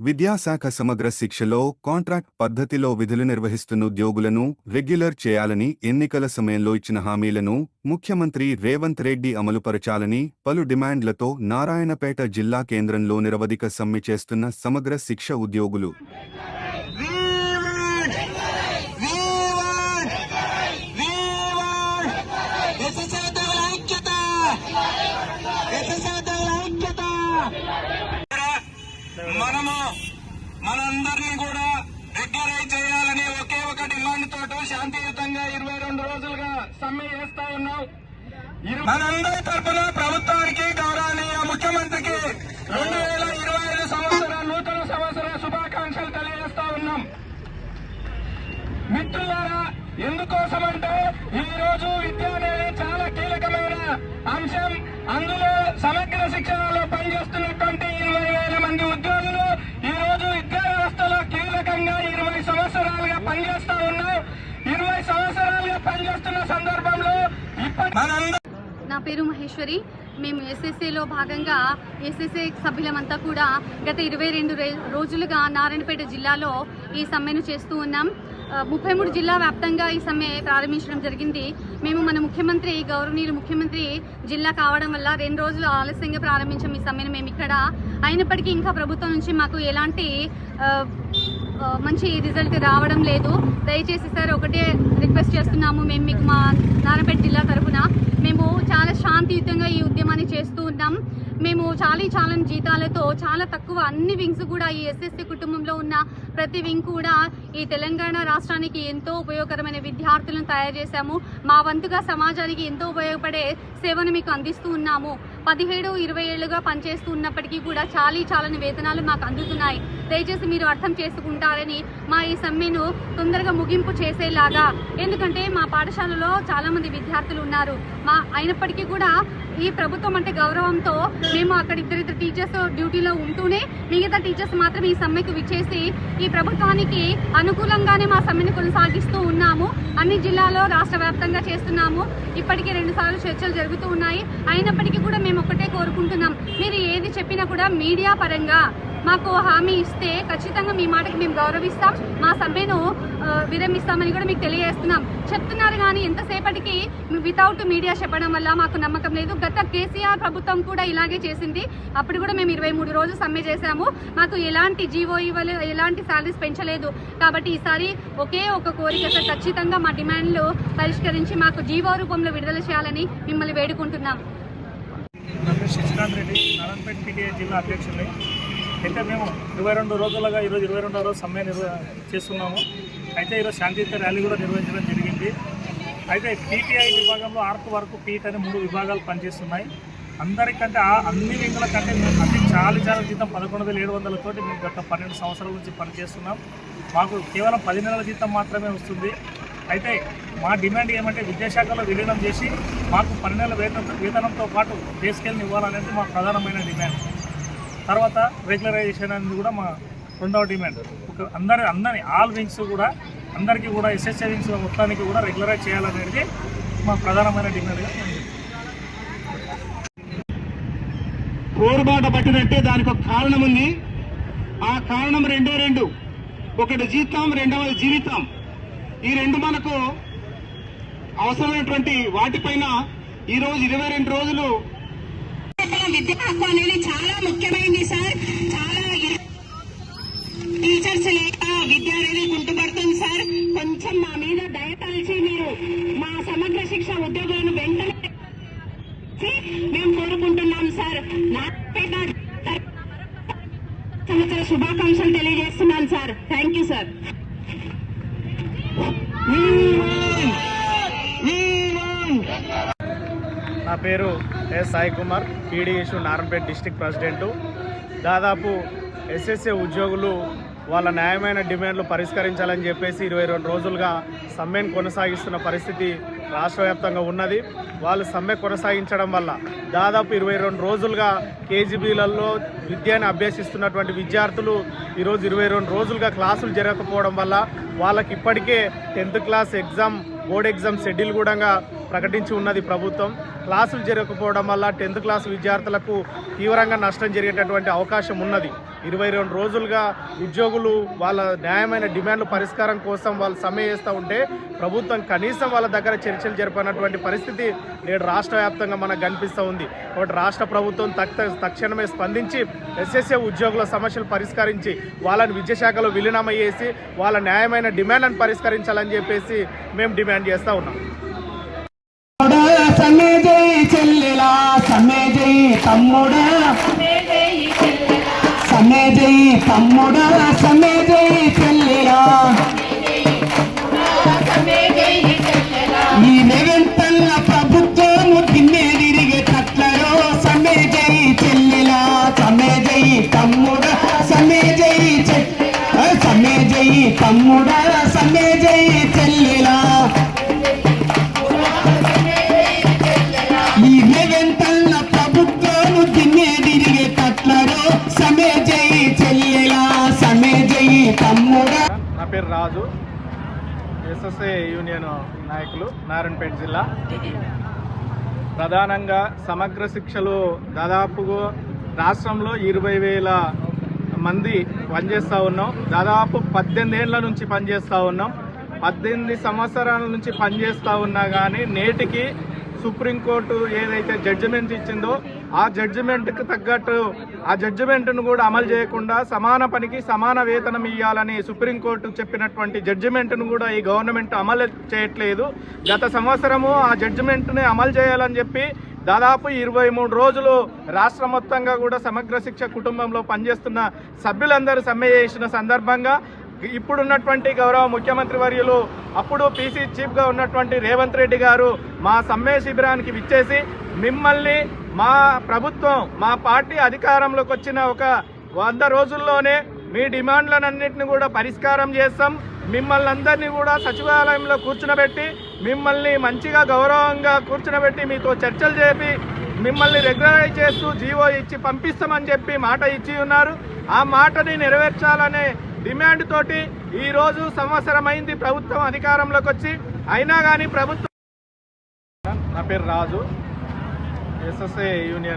విద్యాశాఖ సమగ్ర శిక్షలో కాంట్రాక్ట్ పద్ధతిలో విధులు నిర్వహిస్తున్న ఉద్యోగులను రెగ్యులర్ చేయాలని ఎన్నికల సమయంలో ఇచ్చిన హామీలను ముఖ్యమంత్రి రేవంత్ రెడ్డి అమలుపరచాలని పలు డిమాండ్లతో నారాయణపేట జిల్లా కేంద్రంలో నిరవధిక సమ్మె చేస్తున్న సమగ్ర శిక్ష ఉద్యోగులు. ఐక్యత! మనము మనందరినీ కూడా రెగ్యులరైజ్ చేయాలని ఒకే ఒక డిమాండ్ తోట శాంతియుతంగా ఇరవై రెండు రోజులుగా సమ్మె చేస్తా ఉన్నాం. మనందరి తరపున ప్రభుత్వానికి గౌరవనీయ ముఖ్యమంత్రికి రెండు వేల ఇరవై ఐదు సంవత్సర నూతన సంవత్సర శుభాకాంక్షలు తెలియజేస్తా ఉన్నాం. మిత్రులారా ఎందుకోసమంటే ఈ రోజు విద్య అనేది చాలా కీలకమైన అంశం. అందులో సమగ్ర శిక్షణలో పనిచేస్తున్న ఇరవై వేల మంది ఉద్యోగులు ఈ రోజు విద్యా వ్యవస్థలో కీలకంగా ఇరవై సంవత్సరాలుగా పనిచేస్తా ఉన్నారు ఇరవై సంవత్సరాలుగా పనిచేస్తున్న సందర్భంలో ఇప్పటి మనందరం నా పేరు మహేశ్వరి. మేము ఎస్ఎస్ఏలో భాగంగా ఎస్ఎస్ఏ సభ్యులమంతా కూడా గత ఇరవై రెండు రోజులుగా నారాయణపేట జిల్లాలో ఈ సమ్మెను చేస్తూ ఉన్నాం. ముప్పై మూడు జిల్లా వ్యాప్తంగా ఈ సమ్మె ప్రారంభించడం జరిగింది. మేము మన ముఖ్యమంత్రి గౌరవనీయులు ముఖ్యమంత్రి జిల్లా కావడం వల్ల రెండు రోజులు ఆలస్యంగా ప్రారంభించాం ఈ సమ్మెను మేము ఇక్కడ. అయినప్పటికీ ఇంకా ప్రభుత్వం నుంచి మాకు ఎలాంటి మంచి రిజల్ట్ రావడం లేదు. దయచేసి సార్ ఒకటే రిక్వెస్ట్ చేస్తున్నాము. మేము మీకు మా నారాయణపేట జిల్లా తరఫున మేము చాలా శాంతియుతంగా ఈ ఉద్యమాన్ని చేస్తూ ఉన్నాం. మేము చాలా చాలా జీతాలతో చాలా తక్కువ అన్ని వింగ్స్ కూడా ఈ ఎస్ఎస్సి కుటుంబంలో ఉన్న ప్రతి వింగ్ కూడా ఈ తెలంగాణ రాష్ట్రానికి ఎంతో ఉపయోగకరమైన విద్యార్థులను తయారు చేశాము. మా వంతుగా సమాజానికి ఎంతో ఉపయోగపడే సేవను మీకు అందిస్తూ ఉన్నాము. పదిహేడు ఇరవై ఏళ్ళుగా పనిచేస్తూ ఉన్నప్పటికీ కూడా చాలీ చాలని వేతనాలు మాకు అందుతున్నాయి. దయచేసి మీరు అర్థం చేసుకుంటారని మా ఈ సమ్మెను తొందరగా ముగింపు చేసేలాగా. ఎందుకంటే మా పాఠశాలలో చాలామంది విద్యార్థులు ఉన్నారు. మా అయినప్పటికీ కూడా ఈ ప్రభుత్వం అంటే గౌరవంతో మేము అక్కడ ఇద్దరిద్దరు టీచర్స్ డ్యూటీలో ఉంటూనే మిగతా టీచర్స్ మాత్రం ఈ సమ్మెకు విచ్చేసి ఈ ప్రభుత్వానికి అనుకూలంగానే మా సమ్మెను కొనసాగిస్తూ ఉన్నాము. అన్ని జిల్లాలో రాష్ట్ర వ్యాప్తంగా చేస్తున్నాము. ఇప్పటికే రెండు సార్లు చర్చలు జరుగుతూ ఉన్నాయి. అయినప్పటికీ కూడా మేము ఒకటే కోరుకుంటున్నాం. మీరు ఏది చెప్పినా కూడా మీడియా పరంగా మాకు హామీ ఇస్తే ఖచ్చితంగా మీ మాటకి మేము గౌరవిస్తాం. మా సమ్మెను విరమిస్తామని కూడా మీకు తెలియజేస్తున్నాం. చెప్తున్నారు కానీ ఎంతసేపటికి వితౌట్ మీడియా చెప్పడం వల్ల మాకు నమ్మకం లేదు. గత కేసీఆర్ ప్రభుత్వం కూడా ఇలాగే చేసింది. అప్పుడు కూడా మేము ఇరవై మూడు రోజులు సమ్మె చేశాము. మాకు ఎలాంటి జీవో ఇవ్వలేదు ఎలాంటి శాలరీస్ పెంచలేదు. కాబట్టి ఈసారి ఒకే ఒక కోరిక ఖచ్చితంగా మా డిమాండ్లు పరిష్కరించి మాకు జీవో రూపంలో విడుదల చేయాలని మిమ్మల్ని వేడుకుంటున్నాం. పేరు శశికాంత్ రెడ్డి నారాయణపేట పీటీఏ జిల్లా అధ్యక్షుడిని. అయితే మేము ఇరవై రెండు రోజులుగా ఈరోజు ఇరవై రెండో రోజు సమ్మె నిర్వ చేస్తున్నాము. అయితే ఈరోజు శాంతియుత ర్యాలీ కూడా నిర్వహించడం జరిగింది. అయితే పీటీఐ విభాగంలో ఆర్త్ వరకు పీట్ అనే మూడు విభాగాలు పనిచేస్తున్నాయి. అందరికంటే ఆ అన్ని వింగుల కంటే మేము అన్ని చాలా చాలా జీతం పదకొండు వేల ఏడు వందలతోటి మేము గత పన్నెండు సంవత్సరాల నుంచి పనిచేస్తున్నాం. మాకు కేవలం పది నెలల జీతం మాత్రమే వస్తుంది. అయితే మా డిమాండ్ ఏమంటే విద్యాశాఖలో విలీనం చేసి మాకు పన్నెల వేతన వేతనంతో పాటు పే స్కేల్ని ఇవ్వాలనేది మా ప్రధానమైన డిమాండ్. తర్వాత రెగ్యులరైజేషన్ అనేది కూడా మా రెండవ డిమాండ్. ఒక అందరి అందరి ఆల్ వింగ్స్ కూడా అందరికీ కూడా ఎస్ఎస్ఏ వింగ్స్ మొత్తానికి కూడా రెగ్యులరైజ్ చేయాలనేది మా ప్రధానమైన డిమాండ్గా మేము పోరుబాట పట్టినట్టే దానికి ఒక కారణం ఉంది. ఆ కారణం రెండే రెండు. ఒకటి జీతం రెండవది జీవితం. ఈ రెండు మనకు అవసరమైనటువంటి వాటిపైన ఈ రోజు ఇరవై రెండు రోజులు విద్యా హక్కు అనేది చాలా ముఖ్యమైనది సార్. చాలా టీచర్స్ లేక విద్య అనేది గుంటుపడుతుంది సార్. కొంచెం మా మీద దయ తలిచి మీరు మా సమగ్ర శిక్ష ఉద్యోగులను వెంటనే మేము కోరుకుంటున్నాం సార్. నాపేట సంవత్సర శుభాకాంక్షలు తెలియజేస్తున్నాను సార్. Thank you sir. నా పేరు S Sai Kumar PDS Narayanpet district president. దాదాపు ఎస్ఎస్ఏ ఉద్యోగులు వాళ్ళ న్యాయమైన డిమాండ్లు పరిష్కరించాలని చెప్పేసి ఇరవై రెండు రోజులుగా సమ్మెను కొనసాగిస్తున్న పరిస్థితి రాష్ట్ర వ్యాప్తంగా ఉన్నది. వాళ్ళు సమ్మె కొనసాగించడం వల్ల దాదాపు ఇరవై రెండు రోజులుగా కేజీబీలలో విద్యను అభ్యసిస్తున్నటువంటి విద్యార్థులు ఈరోజు ఇరవై రెండు రోజులుగా క్లాసులు జరగకపోవడం వల్ల వాళ్ళకి ఇప్పటికే tenth class exam board exam schedule కూడా ప్రకటించి ఉన్నది ప్రభుత్వం. క్లాసులు జరగకపోవడం వల్ల టెన్త్ క్లాస్ విద్యార్థులకు తీవ్రంగా నష్టం జరిగేటటువంటి అవకాశం ఉన్నది. ఇరవై రెండు రోజులుగా ఉద్యోగులు వాళ్ళ న్యాయమైన డిమాండ్ల పరిష్కారం కోసం వాళ్ళు సమ్మె చేస్తూ ఉంటే ప్రభుత్వం కనీసం వాళ్ళ దగ్గర చర్చలు జరిపినటువంటి పరిస్థితి నేడు రాష్ట్ర వ్యాప్తంగా మనకు కనిపిస్తూ ఉంది. కాబట్టి రాష్ట్ర ప్రభుత్వం తక్ష తక్షణమే స్పందించి ఎస్ఎస్ఏ ఉద్యోగుల సమస్యలు పరిష్కరించి వాళ్ళని విద్యాశాఖలో విలీనం చేసి వాళ్ళ న్యాయమైన డిమాండ్లను పరిష్కరించాలని చెప్పేసి మేము డిమాండ్ చేస్తూ ఉన్నాం. సమ్మె జై చెల్లెలా సమ్మె జై తమ్ముడా. సమ్మె జై తమ్ముడా సమ్మె జై చెల్లెలా. ఈ నెగంతల్ల ప్రభుత్వం తిన్నే తిరిగే తట్లలో సమ్మె జై చెల్లెలా. సమ్మె జై తమ్ముడా సమ్మె జై సమ్మె జై తమ్ముడా సమ్మె జై రాజు ఎస్ఎస్ఏ యూనియన్ నాయకులు నారాయణపేట జిల్లా. ప్రధానంగా సమగ్ర శిక్షలు దాదాపుగా రాష్ట్రంలో ఇరవై వేల మంది పనిచేస్తూ ఉన్నాం. దాదాపు పద్దెనిమిది ఏళ్ళ నుంచి పనిచేస్తూ ఉన్నాం. పద్దెనిమిది సంవత్సరాల నుంచి పనిచేస్తూ ఉన్నా కానీ నేటికి సుప్రీంకోర్టు ఏదైతే జడ్జిమెంట్ ఇచ్చిందో ఆ జడ్జిమెంట్కి తగ్గట్టు ఆ జడ్జిమెంట్ను కూడా అమలు చేయకుండా సమాన పనికి సమాన వేతనం ఇవ్వాలని సుప్రీంకోర్టు చెప్పినటువంటి జడ్జిమెంట్ను కూడా ఈ గవర్నమెంట్ అమలు చేయట్లేదు. గత సంవత్సరము ఆ జడ్జిమెంట్ని అమలు చేయాలని చెప్పి దాదాపు ఇరవై మూడు రోజులు రాష్ట్ర మొత్తంగా కూడా సమగ్ర శిక్ష కుటుంబంలో పనిచేస్తున్న సభ్యులందరూ సమ్మె చేసిన సందర్భంగా ఇప్పుడున్నటువంటి గౌరవ ముఖ్యమంత్రి వర్యులు అప్పుడు పీసీ చీఫ్గా ఉన్నటువంటి రేవంత్ రెడ్డి గారు మా సమ్మె శిబిరానికి విచ్చేసి మిమ్మల్ని మా ప్రభుత్వం మా పార్టీ అధికారంలోకి వచ్చిన ఒక వంద రోజుల్లోనే మీ డిమాండ్లన్నింటిని కూడా పరిష్కారం చేస్తాం. మిమ్మల్ని అందరినీ కూడా సచివాలయంలో కూర్చునబెట్టి మిమ్మల్ని మంచిగా గౌరవంగా కూర్చునబెట్టి మీతో చర్చలు చేపి మిమ్మల్ని రెగ్యులరైజ్ చేస్తూ జీవో ఇచ్చి పంపిస్తామని చెప్పి మాట ఇచ్చి ఉన్నారు. ఆ మాటని నెరవేర్చాలనే డిమాండ్ తోటి ఈరోజు సంవత్సరమైంది ప్రభుత్వం అధికారంలోకి వచ్చి. అయినా కానీ ప్రభుత్వం నా పేరు రాజు. SSA union